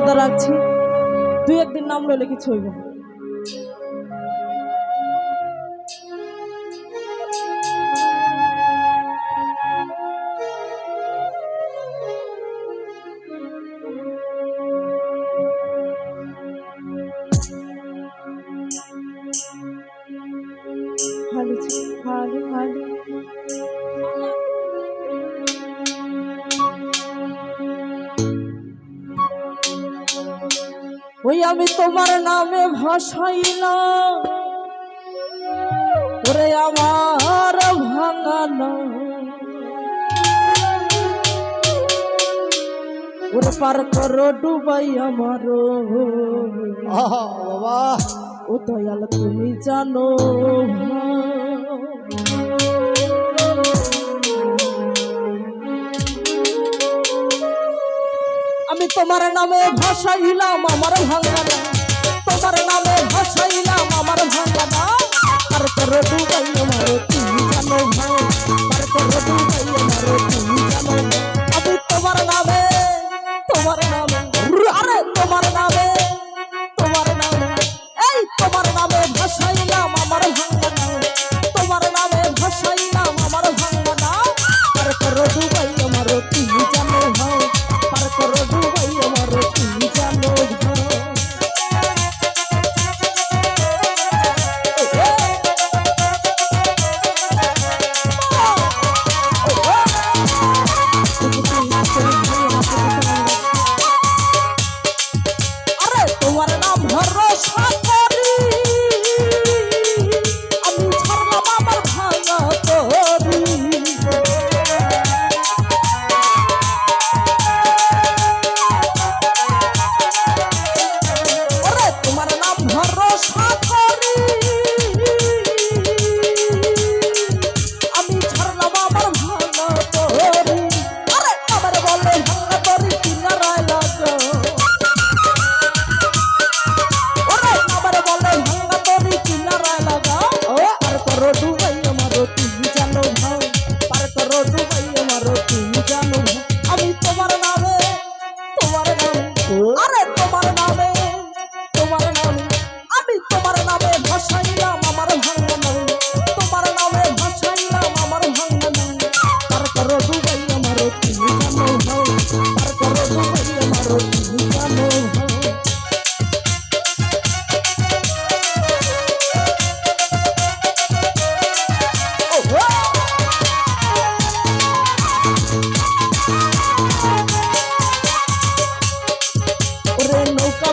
ব্যস্ততা রাখছি দুই একদিন নাম রইলে কিছু হইব Hadi, hadi. ওই আমি তোমার নামে ভাসাইলাম ওরে আমার ভাঙানো ওরে পার করো ডুবাই আমার ও দয়াল তুমি জানো। তোমার নামে ভাসাইলাম আমার ভাঙানা। তোমার নামে ভাসাইলাম আমার ভাঙানা। আর তোর ডুবাই আমার তুমি জানো? ভাই আর তোর আমার তুমি জানো?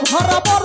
ধরা